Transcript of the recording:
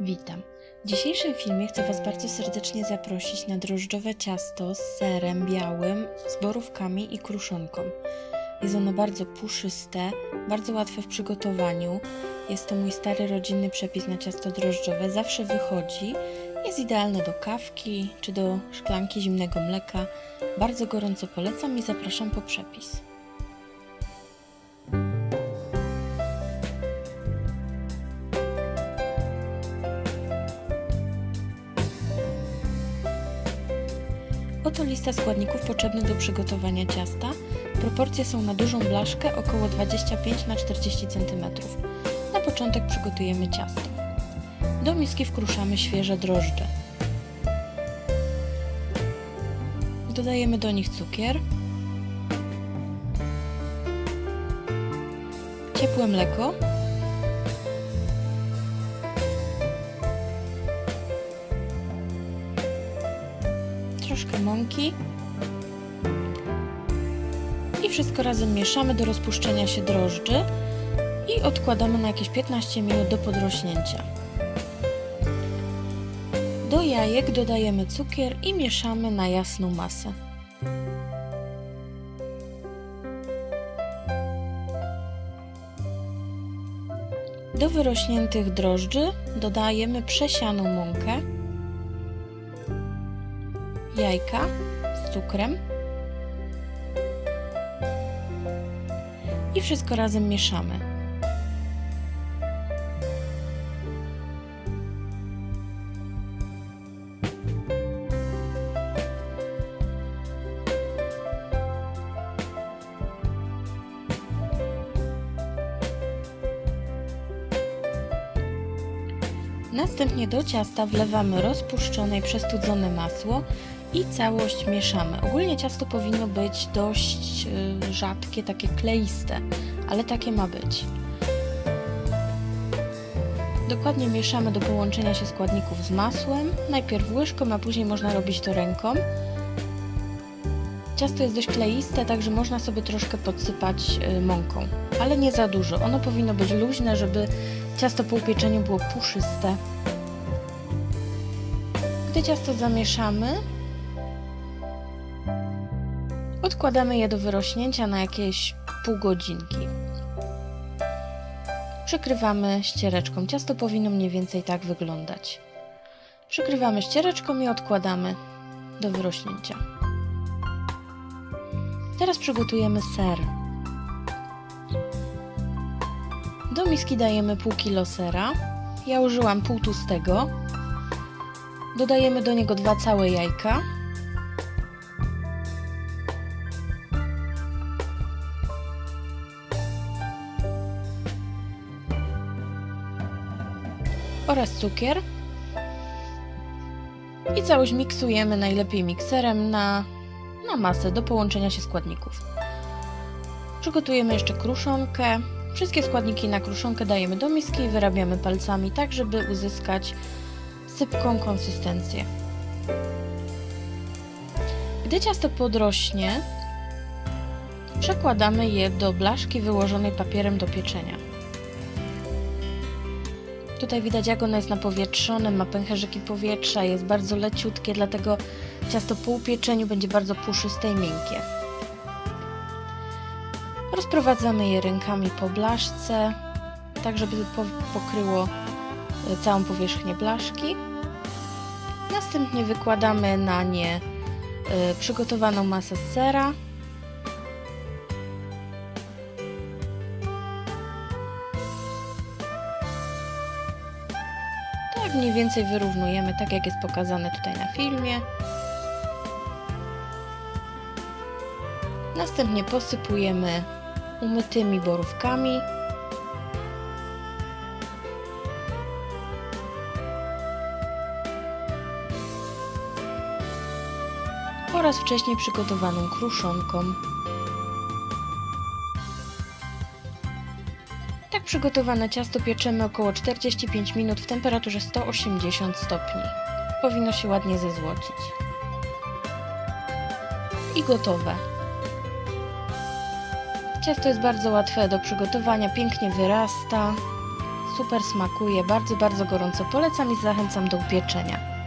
Witam. W dzisiejszym filmie chcę Was bardzo serdecznie zaprosić na drożdżowe ciasto z serem białym, z borówkami i kruszonką. Jest ono bardzo puszyste, bardzo łatwe w przygotowaniu. Jest to mój stary rodzinny przepis na ciasto drożdżowe, zawsze wychodzi. Jest idealne do kawki czy do szklanki zimnego mleka. Bardzo gorąco polecam i zapraszam po przepis. Oto lista składników potrzebnych do przygotowania ciasta. Proporcje są na dużą blaszkę około 25 na 40 cm. Na początek przygotujemy ciasto. Do miski wkruszamy świeże drożdże. Dodajemy do nich cukier, ciepłe mleko, troszkę mąki i wszystko razem mieszamy do rozpuszczenia się drożdży i odkładamy na jakieś 15 minut do podrośnięcia. Do jajek dodajemy cukier i mieszamy na jasną masę. Do wyrośniętych drożdży dodajemy przesianą mąkę, jajka z cukrem i wszystko razem mieszamy. Następnie do ciasta wlewamy rozpuszczone i przestudzone masło i całość mieszamy. Ogólnie ciasto powinno być dość y, rzadkie, takie kleiste, ale takie ma być. Dokładnie mieszamy do połączenia się składników z masłem. Najpierw łyżką, a później można robić to ręką. Ciasto jest dość kleiste, także można sobie troszkę podsypać y, mąką, ale nie za dużo. Ono powinno być luźne, żeby ciasto po upieczeniu było puszyste. Gdy ciasto zamieszamy, odkładamy je do wyrośnięcia na jakieś pół godzinki. Przykrywamy ściereczką. Ciasto powinno mniej więcej tak wyglądać. Przykrywamy ściereczką i odkładamy do wyrośnięcia. Teraz przygotujemy ser. Do miski dajemy pół kilo sera. Ja użyłam pół tłustego. Dodajemy do niego dwa całe jajka. Oraz cukier. I całość miksujemy najlepiej mikserem na, na masę do połączenia się składników. Przygotujemy jeszcze kruszonkę. Wszystkie składniki na kruszonkę dajemy do miski i wyrabiamy palcami, tak żeby uzyskać sypką konsystencję. Gdy ciasto podrośnie, przekładamy je do blaszki wyłożonej papierem do pieczenia. Tutaj widać jak ono jest napowietrzone, ma pęcherzyki powietrza, jest bardzo leciutkie, dlatego ciasto po upieczeniu będzie bardzo puszyste i miękkie. Rozprowadzamy je rękami po blaszce, tak żeby po- pokryło e, całą powierzchnię blaszki. Następnie wykładamy na nie e, przygotowaną masę sera. Tak mniej więcej wyrównujemy, tak jak jest pokazane tutaj na filmie. Następnie posypujemy umytymi borówkami. oraz wcześniej przygotowaną kruszonką. Przygotowane ciasto pieczemy około 45 minut w temperaturze 180 stopni. Powinno się ładnie zezłocić. I gotowe. Ciasto jest bardzo łatwe do przygotowania, pięknie wyrasta, super smakuje, bardzo, bardzo gorąco polecam i zachęcam do upieczenia.